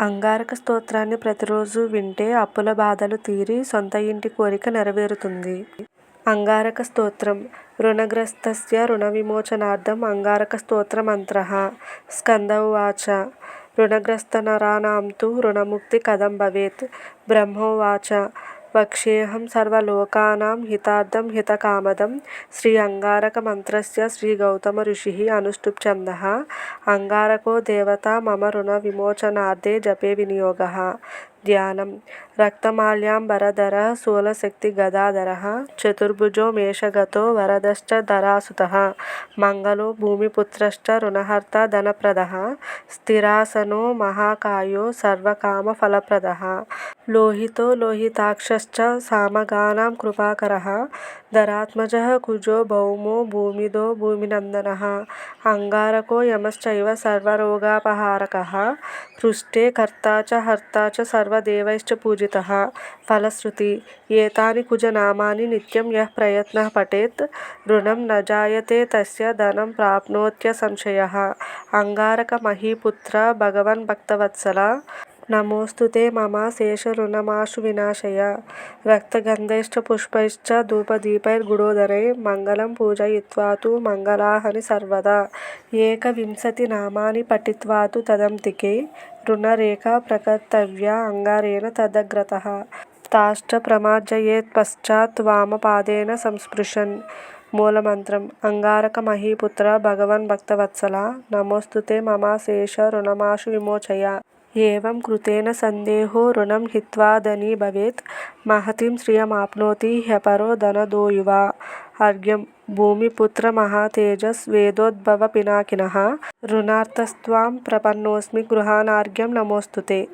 అంగారక స్తోత్రాన్ని ప్రతిరోజు వింటే అప్పుల బాధలు తీరి సొంత ఇంటి కోరిక నెరవేరుతుంది. అంగారక స్తోత్రం. రుణగ్రస్తస్య రుణవిమోచనార్థం అంగారక స్తోత్ర మంత్ర. స్కంద ఉవాచ. రుణగ్రస్తనరాణాం తు రుణముక్తి కథం భవేత్. బ్రహ్మోవాచ వక్ష్యేహం సర్వలోకానాం హితార్థం హితకామదం. శ్రీ అంగారక మంత్రస్య శ్రీ గౌతమ ఋషి అనుష్టుప్ ఛందః అంగారకో దేవత మమ రుణ విమోచనార్థే జపే వినియోగ. ధ్యానం. రక్తమాల్యాంబరధర శూలశక్తి గదాధర. చతుర్భుజో మేషగతో వరదశ్చ మంగళో భూమిపుత్రశ్చ రుణహర్త ధనప్రద స్థిరాసనో మహాకాయో సర్వకామఫలప్రద లోహితో లోహితాక్షశ్చ సామగానాం కృపాకర ధరాత్మజ కుజో భౌమో భూమిదో భూమినందన అంగారకో యమశ్చైవ సర్వరోగాపహారక పృష్ఠే కర్తా చ హర్తా చ సర్వదేవైశ్చ పూజితः ఫలశ్రుతి ఏతాని కుజనామాని నిత్యం యః ప్రయత్నః పఠేత్ రుణం న జాయతే తస్య నమోస్తుతే మమ శేషరుణమాశు వినాశయ రక్తగంధైశ్చ పుష్పైశ్చ ధూపదీపైర్గుడోదరైః మంగళం పూజయిత్వా తు మంగళాని సర్వదా ఏకవింశతినామాని పఠిత్వా తు తదంతికే రుణరేఖా ప్రకర్తవ్యా అంగారేణ తదగ్రతః తాశ్చ ప్రమార్జయేత్పశ్చాత్ వామపాదేన సంస్పృశన్ మూలమంత్రం అంగారక మహీపుత్ర భగవన్ భక్తవత్సల నమోస్తుతే మమ శేష రుణమాశు విమోచయ ఏవం కృతేన సందేహో రుణం హిత్వా ధనీ భవేత్ మహతీం శ్రియమాప్నోతి హ్యపరో ధనదోయువా. అర్ఘ్యం. భూమిపుత్ర మహాతేజస్ వేదోద్భవ పినాకిన. రుణార్తస్త్వాం ప్రపన్నోస్మి గృహానార్ఘ్యం నమోస్తుతే.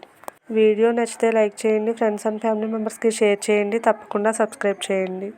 వీడియో నచ్చితే లైక్ చేయండి ఫ్రెండ్స్ అండ్ ఫ్యామిలీ మెంబర్స్కి షేర్ చేయండి తప్పకుండా సబ్స్క్రైబ్ చేయండి.